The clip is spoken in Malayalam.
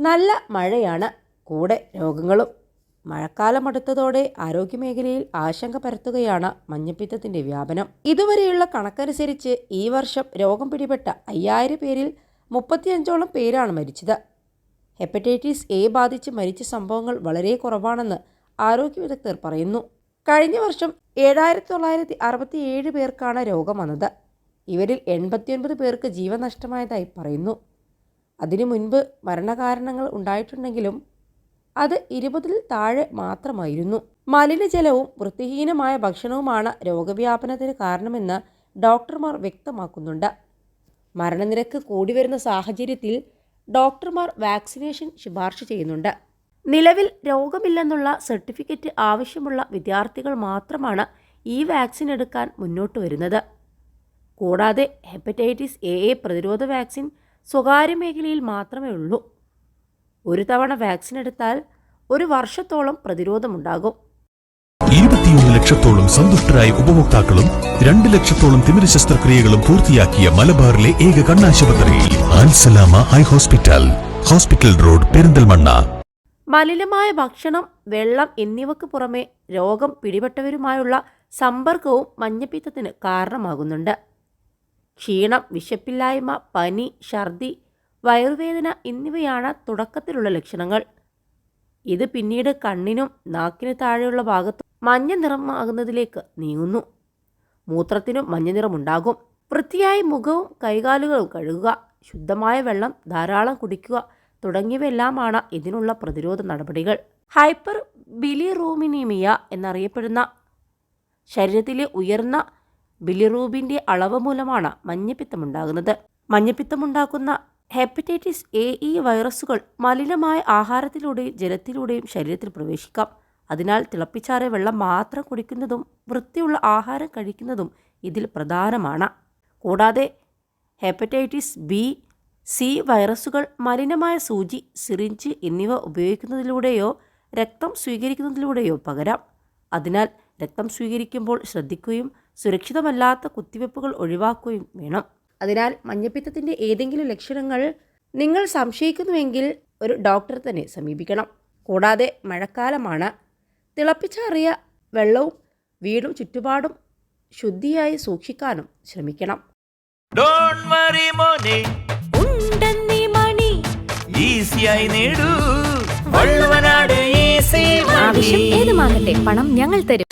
നല്ല മഴയാണ്. കൂടെ രോഗങ്ങളും. മഴക്കാലം അടുത്തതോടെ ആരോഗ്യമേഖലയിൽ ആശങ്ക പരത്തുകയാണ് മഞ്ഞപ്പിത്തത്തിന്റെ വ്യാപനം. ഇതുവരെയുള്ള കണക്കനുസരിച്ച് ഈ വർഷം രോഗം പിടിപെട്ട അയ്യായിരം പേരിൽ മുപ്പത്തിയഞ്ചോളം പേരാണ് മരിച്ചത്. ഹെപ്പറ്റൈറ്റിസ് എ ബാധിച്ച് മരിച്ച സംഭവങ്ങൾ വളരെ കുറവാണെന്ന് ആരോഗ്യ വിദഗ്ധർ പറയുന്നു. കഴിഞ്ഞ വർഷം ഏഴായിരത്തി തൊള്ളായിരത്തി അറുപത്തി ഏഴ് പേർക്കാണ് രോഗം വന്നത്. ഇവരിൽ എൺപത്തിയൊൻപത് പേർക്ക് ജീവൻ നഷ്ടമായതായി പറയുന്നു. അതിനു മുൻപ് മരണകാരണങ്ങൾ ഉണ്ടായിട്ടുണ്ടെങ്കിലും അത് ഇരുപതിൽ താഴെ മാത്രമായിരുന്നു. മലിനജലവും വൃത്തിഹീനമായ ഭക്ഷണവുമാണ് രോഗവ്യാപനത്തിന് കാരണമെന്ന് ഡോക്ടർമാർ വ്യക്തമാക്കുന്നുണ്ട്. മരണനിരക്ക് കൂടി വരുന്ന സാഹചര്യത്തിൽ ഡോക്ടർമാർ വാക്സിനേഷൻ ശുപാർശ ചെയ്യുന്നുണ്ട്. നിലവിൽ രോഗമില്ലെന്നുള്ള സർട്ടിഫിക്കറ്റ് ആവശ്യമുള്ള വിദ്യാർത്ഥികൾ മാത്രമാണ് ഈ വാക്സിൻ എടുക്കാൻ മുന്നോട്ട് വരുന്നത്. കൂടാതെ ഹെപ്പറ്റൈറ്റിസ് എ എ പ്രതിരോധ വാക്സിൻ സ്വകാര്യ മേഖലയിൽ മാത്രമേ ഉള്ളൂ. ഒരു തവണ വാക്സിൻ എടുത്താൽ ഒരു വർഷത്തോളം പ്രതിരോധമുണ്ടാകും. ഇരുപത്തിയൊന്ന് ലക്ഷത്തോളം സന്തുഷ്ടരായ ഉപഭോക്താക്കളും രണ്ട് ലക്ഷത്തോളം തിമിര ശസ്ത്രക്രിയകളും പൂർത്തിയാക്കിയ മലബാറിലെ ഏക കണ്ണാശുപത്രി Alsalama eye hospital hospital road Perinthalmanna. മലിനമായ ഭക്ഷണം വെള്ളം എന്നിവയ്ക്ക് പുറമെ രോഗം പിടിപെട്ടവരുമായുള്ള സമ്പർക്കവും മഞ്ഞപ്പിത്തത്തിന് കാരണമാകുന്നുണ്ട്. ക്ഷീണം വിശപ്പില്ലായ്മ പനി ഛർദി വയറുവേദന എന്നിവയാണ് തുടക്കത്തിലുള്ള ലക്ഷണങ്ങൾ. ഇത് പിന്നീട് കണ്ണിനും നാക്കിനു താഴെയുള്ള ഭാഗത്തും മഞ്ഞ നിറമാകുന്നതിലേക്ക് നീങ്ങുന്നു. മൂത്രത്തിനും മഞ്ഞ നിറമുണ്ടാകും. വൃത്തിയായി മുഖവും കൈകാലുകളും കഴുകുക ശുദ്ധമായ വെള്ളം ധാരാളം കുടിക്കുക തുടങ്ങിയവയെല്ലാമാണ് ഇതിനുള്ള പ്രതിരോധ നടപടികൾ. ഹൈപ്പർ ബിലിറൂമിനീമിയ എന്നറിയപ്പെടുന്ന ശരീരത്തിലെ ഉയർന്ന ബിലിറൂബിന്റെ അളവ് മൂലമാണ് മഞ്ഞപ്പിത്തമുണ്ടാകുന്നത്. മഞ്ഞപ്പിത്തമുണ്ടാക്കുന്ന ഹെപ്പറ്റൈറ്റിസ് എ ഇ വൈറസുകൾ മലിനമായ ആഹാരത്തിലൂടെയും ജലത്തിലൂടെയും ശരീരത്തിൽ പ്രവേശിക്കാം. അതിനാൽ തിളപ്പിച്ചാറിയ വെള്ളം മാത്രം കുടിക്കുന്നതും വൃത്തിയുള്ള ആഹാരം കഴിക്കുന്നതും ഇതിൽ പ്രധാനമാണ്. കൂടാതെ ഹെപ്പറ്റൈറ്റിസ് ബി സി വൈറസുകൾ മലിനമായ സൂചി സിറിഞ്ച് എന്നിവ ഉപയോഗിക്കുന്നതിലൂടെയോ രക്തം സ്വീകരിക്കുന്നതിലൂടെയോ പകരാം. അതിനാൽ രക്തം സ്വീകരിക്കുമ്പോൾ ശ്രദ്ധിക്കുകയും സുരക്ഷിതമല്ലാത്ത കുത്തിവെപ്പുകൾ ഒഴിവാക്കുകയും വേണം. അതിനാൽ മഞ്ഞപ്പിത്തത്തിന്റെ ഏതെങ്കിലും ലക്ഷണങ്ങൾ നിങ്ങൾ സംശയിക്കുന്നുവെങ്കിൽ ഒരു ഡോക്ടറെ തന്നെ സമീപിക്കണം. കൂടാതെ മഴക്കാലമാണ്. തിളപ്പിച്ചാറിയ വെള്ളവും വീടും ചുറ്റുപാടും ശുദ്ധിയായി സൂക്ഷിക്കാനും ശ്രമിക്കണം. ഏത് വറി മോനെ. ഉണ്ടെന്നീ മണി. ഈസിയായി നേടൂ. വള്ളുവനാട് ഈസി ആവശ്യം ഏതുമാകട്ടെ പണം ഞങ്ങൾ തരും.